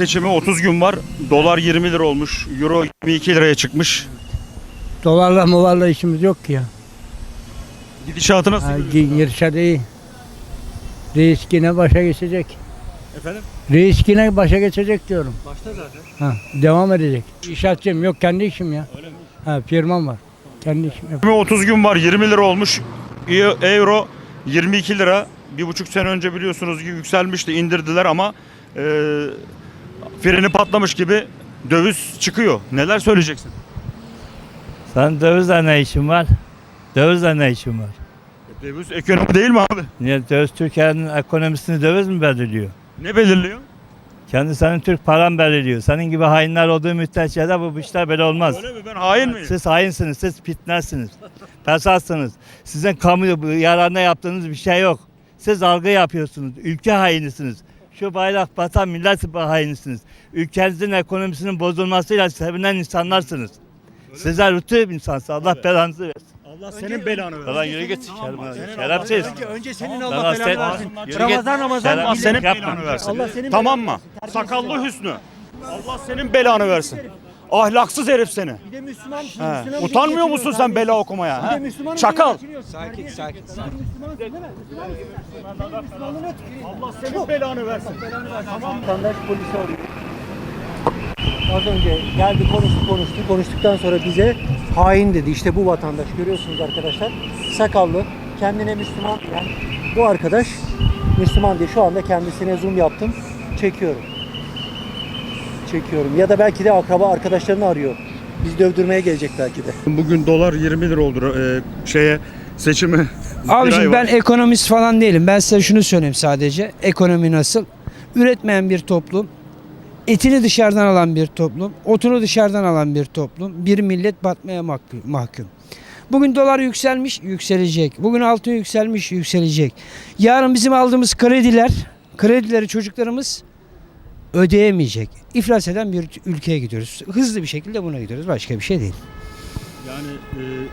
seçimi 30 gün var. Dolar 20 lira olmuş. Euro 22 liraya çıkmış. Dolarla molarla işimiz yok ki ya. Gidişatı nasıl? Ha, görüyorsun girişe değil. Reis yine başa geçecek. Efendim? Reis yine başa geçecek diyorum. Başta zaten. Ha, devam edecek. İşatçıyım yok kendi işim ya. Öyle mi? Ha, firmam var. Kendi işim yok. 30 gün var 20 lira olmuş. E- Euro 22 lira. Bir buçuk sene önce biliyorsunuz ki yükselmişti indirdiler ama e, freni patlamış gibi döviz çıkıyor. Neler söyleyeceksin? Sen dövizle ne işin var? Dövizle ne işin var? Döviz ekonomi değil mi abi? Niye döviz Türkiye'nin ekonomisini döviz mi belirliyor? Ne belirliyor? Kendi senin Türk paran belirliyor. Senin gibi hainler olduğu müddetçe de bu işler böyle olmaz. Öyle mi? Ben hain miyim? Siz hainsiniz, siz fitnersiniz. Fesatsınız. Sizin kamu yararına yaptığınız bir şey yok. Siz algı yapıyorsunuz. Ülke hainisiniz. Şu bayrak batan millet hainisiniz. Ülkenizin ekonomisinin bozulmasıyla sevinen insanlarsınız. Sizler rütü insansınız. Allah belanızı versin. Allah senin belanı Falan yürü git. Şerefsiz. Önce senin Lan Allah sen- belanı versin. Ramazan Ramazan Allah senin belanı versin. Allah senin tamam mı? Sakallı Hüsnü. Allah senin belanı versin. Ahlaksız herif seni. Bir de Müslüman. He. Müslüman Utanmıyor musun sen bela okumaya? Bir de He? Müslüman. Çakal. Sakin sakin. Müslümansın değil mi? Müslümanlığın et. Allah senin belanı versin. Vatandaş polisi arıyor. Az önce geldi konuştu konuştu. Konuştuktan sonra bize hain dedi. İşte bu vatandaş görüyorsunuz arkadaşlar. Sakallı. Kendine Müslüman yani bu arkadaş Müslüman diye şu anda kendisine zoom yaptım. Çekiyorum. Çekiyorum. Ya da belki de akraba arkadaşlarını arıyor. Biz dövdürmeye gelecek belki de. Bugün dolar 20 lira oldu e, şeye seçimi. Abiciğim ben ekonomist falan değilim. Ben size şunu söyleyeyim sadece. Ekonomi nasıl? Üretmeyen bir toplum, etini dışarıdan alan bir toplum, otunu dışarıdan alan bir toplum, bir millet batmaya mahkum- mahkum. Bugün dolar yükselmiş, yükselecek. Bugün altın yükselmiş, yükselecek. Yarın bizim aldığımız krediler, kredileri çocuklarımız ödeyemeyecek. İflas eden bir ülkeye gidiyoruz. Hızlı bir şekilde buna gidiyoruz. Başka bir şey değil. Yani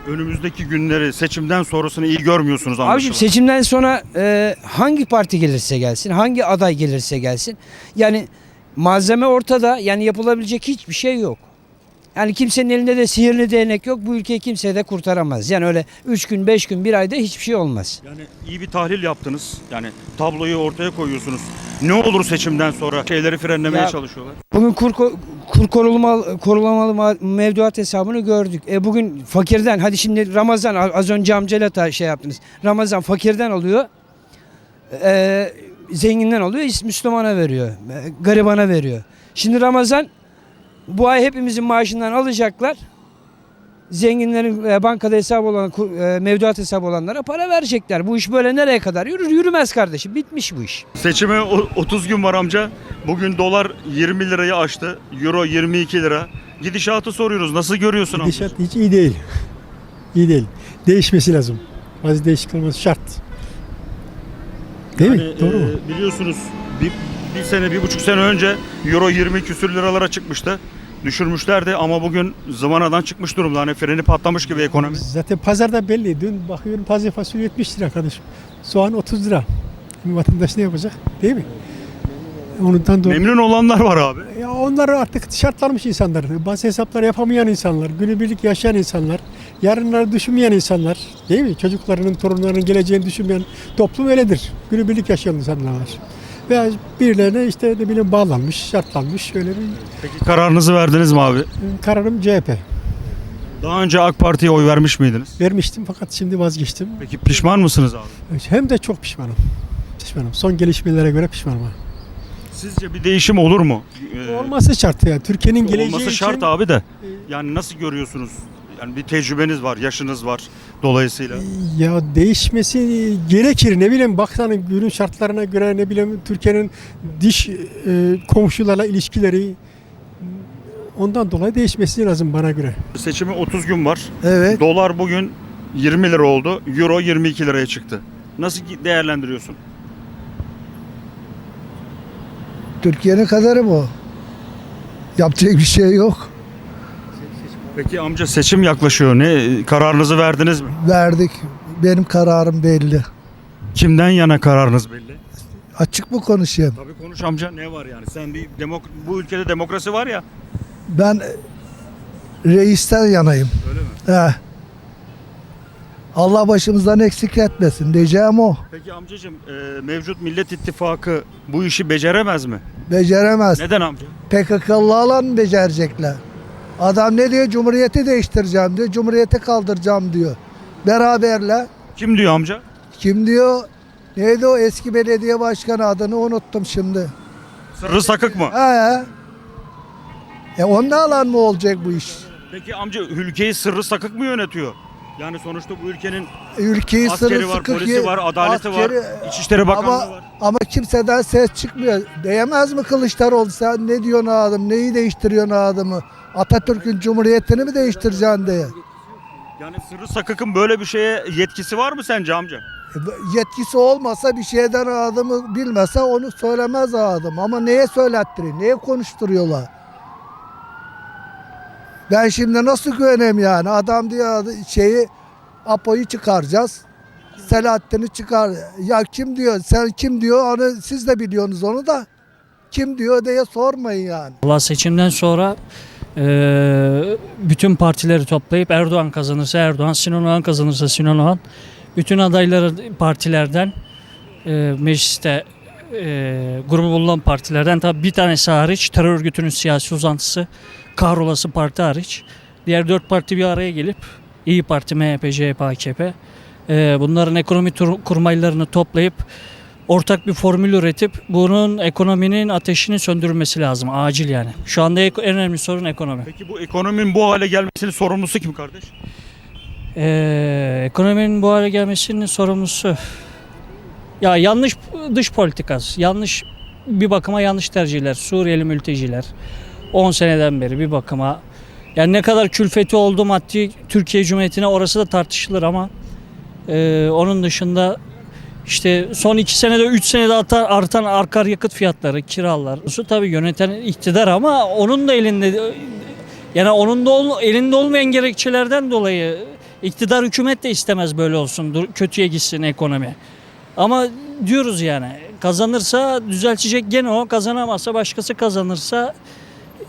e, önümüzdeki günleri seçimden sonrasını iyi görmüyorsunuz Abiciğim anlaşılan. seçimden sonra e, hangi parti gelirse gelsin, hangi aday gelirse gelsin. Yani malzeme ortada. Yani yapılabilecek hiçbir şey yok. Yani kimsenin elinde de sihirli değnek yok. Bu ülkeyi kimse de kurtaramaz. Yani öyle 3 gün, 5 gün, 1 ayda hiçbir şey olmaz. Yani iyi bir tahlil yaptınız. Yani tabloyu ortaya koyuyorsunuz. Ne olur seçimden sonra şeyleri frenlemeye Ya- çalışıyorlar. Bugün kur, kur korulmalı, korulamalı ma- mevduat hesabını gördük. E bugün fakirden, hadi şimdi Ramazan az önce amcayla ta şey yaptınız. Ramazan fakirden alıyor. E, zenginden alıyor, Müslümana veriyor. e, garibana veriyor. Şimdi Ramazan bu ay hepimizin maaşından alacaklar. Zenginlerin e, bankada hesabı olan, e, mevduat hesabı olanlara para verecekler. Bu iş böyle nereye kadar yürür? Yürümez kardeşim. Bitmiş bu iş. Seçime o- 30 gün var amca. Bugün dolar 20 lirayı aştı. Euro 22 lira. Gidişatı soruyoruz. Nasıl görüyorsun amca? Gidişat hiç iyi değil. İyi değil. Değişmesi lazım. Bazı değişik olması şart. Değil Yani, mi? Doğru e, mu? Biliyorsunuz bir, bir sene, bir buçuk sene önce Euro 20 küsür liralara çıkmıştı. Düşürmüşlerdi ama bugün zıvanadan çıkmış durumda. Hani freni patlamış gibi ekonomi. Zaten pazarda belli. Dün bakıyorum taze fasulye 70 lira kardeşim. Soğan 30 lira. Şimdi vatandaş ne yapacak? Değil mi? Ondan dolayı. Memnun olanlar var abi. Ya onlar artık şartlanmış insanlar. Bazı hesaplar yapamayan insanlar, günübirlik yaşayan insanlar, yarınları düşünmeyen insanlar, değil mi? Çocuklarının, torunlarının geleceğini düşünmeyen toplum öyledir. Günübirlik yaşayan insanlar var. Veya birilerine işte ne bileyim bağlanmış, şartlanmış öyle bir Peki kararınızı verdiniz mi abi? kararım CHP. Daha önce AK Parti'ye oy vermiş miydiniz? Vermiştim fakat şimdi vazgeçtim. Peki pişman mısınız abi? Hem de çok pişmanım. Pişmanım. Son gelişmelere göre pişmanım. ha. Sizce bir değişim olur mu? Ee, Olması şart ya. Türkiye'nin geleceği olması için şart abi de. Yani nasıl görüyorsunuz? Yani bir tecrübeniz var, yaşınız var dolayısıyla. Ya değişmesi gerekir. Ne bileyim baksana günün şartlarına göre ne bileyim Türkiye'nin diş e, komşularla ilişkileri ondan dolayı değişmesi lazım bana göre. Seçimi 30 gün var. Evet. Dolar bugün 20 lira oldu. Euro 22 liraya çıktı. Nasıl değerlendiriyorsun? Türkiye'nin kadarı bu. Yapacak bir şey yok. Peki amca seçim yaklaşıyor. Ne kararınızı verdiniz mi? Verdik. Benim kararım belli. Kimden yana kararınız belli? Açık mı konuşayım? Tabii konuş amca ne var yani? Sen bir demok bu ülkede demokrasi var ya. Ben reisten yanayım. Öyle mi? He. Allah başımızdan eksik etmesin diyeceğim o. Peki amcacığım e, mevcut Millet İttifakı bu işi beceremez mi? Beceremez. Neden amca? PKK'lı alan becerecekler. Adam ne diyor? Cumhuriyeti değiştireceğim diyor. Cumhuriyeti kaldıracağım diyor. Beraberle. Kim diyor amca? Kim diyor? Neydi o eski belediye başkanı adını unuttum şimdi. Sırrı sakık mı? He. E onunla alan mı olacak bu iş? Peki amca ülkeyi sırrı sakık mı yönetiyor? Yani sonuçta bu ülkenin Ülkeyi askeri var, polisi ye- var, adaleti var, askeri- İçişleri Bakanlığı ama, var. Ama kimseden ses çıkmıyor. Diyemez mi Kılıçdaroğlu sen ne diyorsun adam, neyi değiştiriyorsun adamı? Atatürk'ün cumhuriyetini mi değiştireceksin diye. Yani sırrı sakıkın böyle bir şeye yetkisi var mı sence amca? E, Yetkisi olmasa bir şeyden adamı bilmese onu söylemez adam. Ama neye söylettiriyor, neye konuşturuyorlar? Ben şimdi nasıl güveneyim yani? Adam diyor şeyi Apo'yu çıkaracağız. Selahattin'i çıkar. Ya kim diyor? Sen kim diyor? Onu siz de biliyorsunuz onu da. Kim diyor diye sormayın yani. Valla seçimden sonra eee, bütün partileri toplayıp Erdoğan kazanırsa Erdoğan, Sinan Oğan kazanırsa Sinan Oğan, bütün adayları partilerden eee, mecliste eee grubu bulunan partilerden tabi bir tanesi hariç terör örgütünün siyasi uzantısı kahrolası parti hariç diğer dört parti bir araya gelip İyi Parti, MHP, CHP, AKP eee, bunların ekonomi kurmaylarını toplayıp ortak bir formül üretip bunun ekonominin ateşini söndürülmesi lazım. Acil yani. Şu anda en önemli sorun ekonomi. Peki bu ekonominin bu hale gelmesinin sorumlusu kim kardeş? Ee, ekonominin bu hale gelmesinin sorumlusu ya yanlış dış politikası, yanlış bir bakıma yanlış tercihler, Suriyeli mülteciler 10 seneden beri bir bakıma yani ne kadar külfeti oldu maddi Türkiye Cumhuriyeti'ne orası da tartışılır ama e, onun dışında işte son iki senede, üç senede artan, artan akaryakıt fiyatları, kiralar. Su tabii yöneten iktidar ama onun da elinde yani onun da ol- elinde olmayan gerekçelerden dolayı iktidar hükümet de istemez böyle olsun. Kötüye gitsin ekonomi. Ama diyoruz yani kazanırsa düzeltecek gene o, kazanamazsa başkası kazanırsa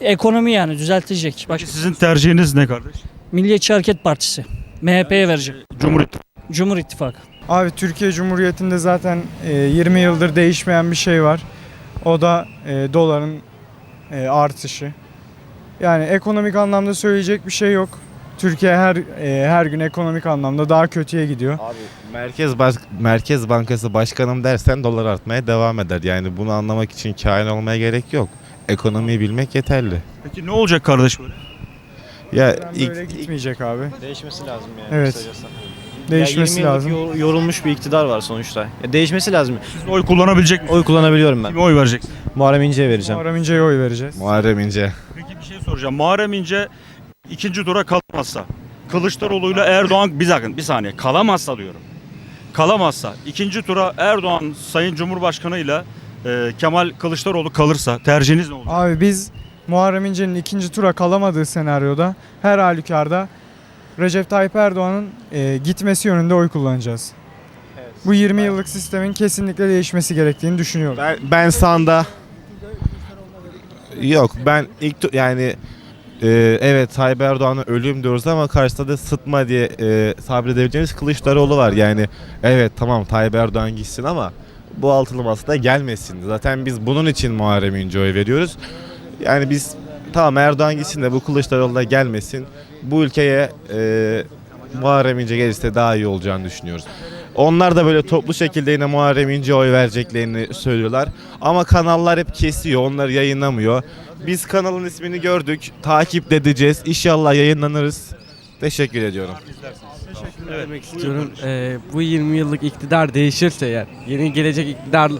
ekonomi yani düzeltecek. Baş- Peki sizin tercihiniz ne kardeş? Milliyetçi Hareket Partisi. MHP'ye verecek. Cumhur İttifakı. Cumhur İttifakı. Abi Türkiye Cumhuriyeti'nde zaten e, 20 yıldır değişmeyen bir şey var. O da e, doların e, artışı. Yani ekonomik anlamda söyleyecek bir şey yok. Türkiye her e, her gün ekonomik anlamda daha kötüye gidiyor. Abi Merkez Baş- Merkez Bankası Başkanım dersen dolar artmaya devam eder. Yani bunu anlamak için kain olmaya gerek yok. Ekonomiyi bilmek yeterli. Peki ne olacak kardeş böyle? Ya ilk, böyle ilk- gitmeyecek abi. Değişmesi lazım yani. Evet. kısacası. Değişmesi ya 20 lazım. yıllık yor- yorulmuş bir iktidar var sonuçta. Ya değişmesi lazım. Siz oy kullanabilecek misiniz? Oy kullanabiliyorum ben. Kime oy vereceksin? Muharrem İnce'ye vereceğim. Muharrem İnce'ye oy vereceğiz. Muharrem İnce. Peki bir şey soracağım. Muharrem İnce ikinci tura kalamazsa, Kılıçdaroğlu'yla Erdoğan bir dakika bir saniye kalamazsa diyorum. Kalamazsa ikinci tura Erdoğan Sayın Cumhurbaşkanı'yla e, Kemal Kılıçdaroğlu kalırsa tercihiniz ne olur? Abi biz Muharrem İnce'nin ikinci tura kalamadığı senaryoda her halükarda Recep Tayyip Erdoğan'ın e, gitmesi yönünde oy kullanacağız. Bu 20 yıllık sistemin kesinlikle değişmesi gerektiğini düşünüyorum. Ben, ben sanda yok ben ilk tu- yani e, evet Tayyip Erdoğan'a ölüm diyoruz ama karşısında da sıtma diye e, sabredebileceğimiz Kılıçdaroğlu var. Yani evet tamam Tayyip Erdoğan gitsin ama bu altılı masada gelmesin. Zaten biz bunun için Muharrem İnce'ye veriyoruz. Yani biz tamam Erdoğan gitsin de bu Kılıçdaroğlu da gelmesin. Bu ülkeye e, Muharrem İnce gelirse daha iyi olacağını düşünüyoruz. Onlar da böyle toplu şekilde yine Muharrem İnce'ye oy vereceklerini söylüyorlar. Ama kanallar hep kesiyor, onları yayınlamıyor. Biz kanalın ismini gördük, takip edeceğiz. İnşallah yayınlanırız. Teşekkür ediyorum. Demek istiyorum. Ee, bu 20 yıllık iktidar değişirse eğer yeni gelecek iktidar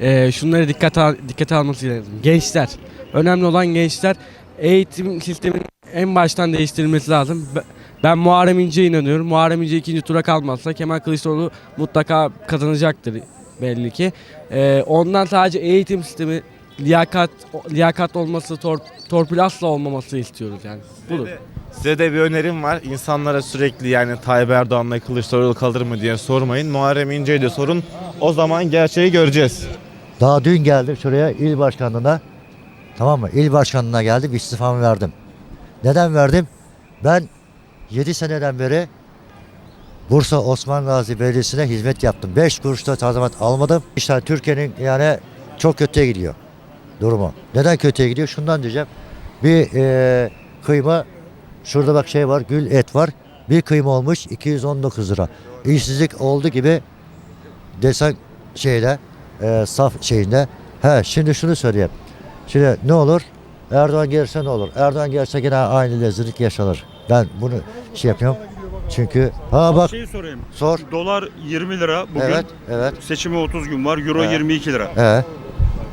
e, şunları dikkat al, dikkate alması lazım. Gençler. Önemli olan gençler. Eğitim sisteminin en baştan değiştirilmesi lazım. Be- Ben Muharrem İnce'ye inanıyorum. Muharrem İnce ikinci tura kalmazsa Kemal Kılıçdaroğlu mutlaka kazanacaktır belli ki. Ee, ondan sadece eğitim sistemi liyakat liyakat olması, tor, torpil asla olmaması istiyoruz yani. Budur. Size de bir önerim var. İnsanlara sürekli yani Tayyip Erdoğan'la Kılıçdaroğlu kalır mı diye sormayın. Muharrem İnce'ye de sorun. O zaman gerçeği göreceğiz. Daha dün geldim şuraya il başkanlığına. Tamam mı? İl başkanlığına geldim istifamı verdim. Neden verdim? Ben 7 seneden beri Bursa Osman Gazi Belediyesi'ne hizmet yaptım. 5 kuruş da tazminat almadım. İşte Türkiye'nin yani çok kötüye gidiyor durumu. Neden kötüye gidiyor? Şundan diyeceğim. Bir eee, kıyma şurada bak şey var gül et var. Bir kıyma olmuş 219 lira. İşsizlik oldu gibi desen şeyde eee, saf şeyinde. He şimdi şunu söyleyeyim. Şimdi ne olur? Erdoğan gelirse ne olur? Erdoğan gelirse yine aynı lezzetlik yaşanır. Ben bunu şey yapıyorum. Çünkü ha bak Şeyi sorayım. sor. Dolar 20 lira bugün. Evet, evet. Seçime 30 gün var. Euro Evet. 22 lira. He.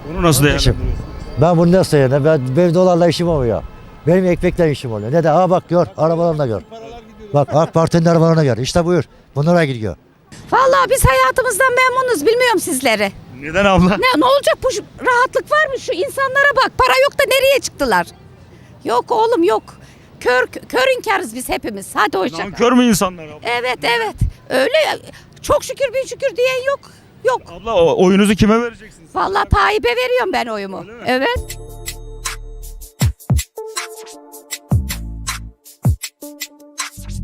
Bunu nasıl Kardeşim, değerlendiriyorsun? Ben bunu nasıl sayarım? Ben, benim dolarla işim olmuyor. Benim ekmekle işim oluyor. Ne de aa bak gör arabalarına gör. Bak AK Parti'nin arabalarına gör. İşte buyur. Bunlara gidiyor. Vallahi biz hayatımızdan memnunuz. Bilmiyorum sizleri. Neden abla? Ne, ne olacak bu şu- rahatlık var mı? Şu insanlara bak. Para yok da nereye çıktılar? Yok oğlum yok. Kör, kör inkarız biz hepimiz. Hadi hoşça kal. Kör mü insanlar abla? Evet evet. Öyle çok şükür bin şükür diyen yok. Yok. Abla o- oyunuzu kime vereceksiniz? Vallahi Tayyip'e veriyorum ben oyumu. Evet.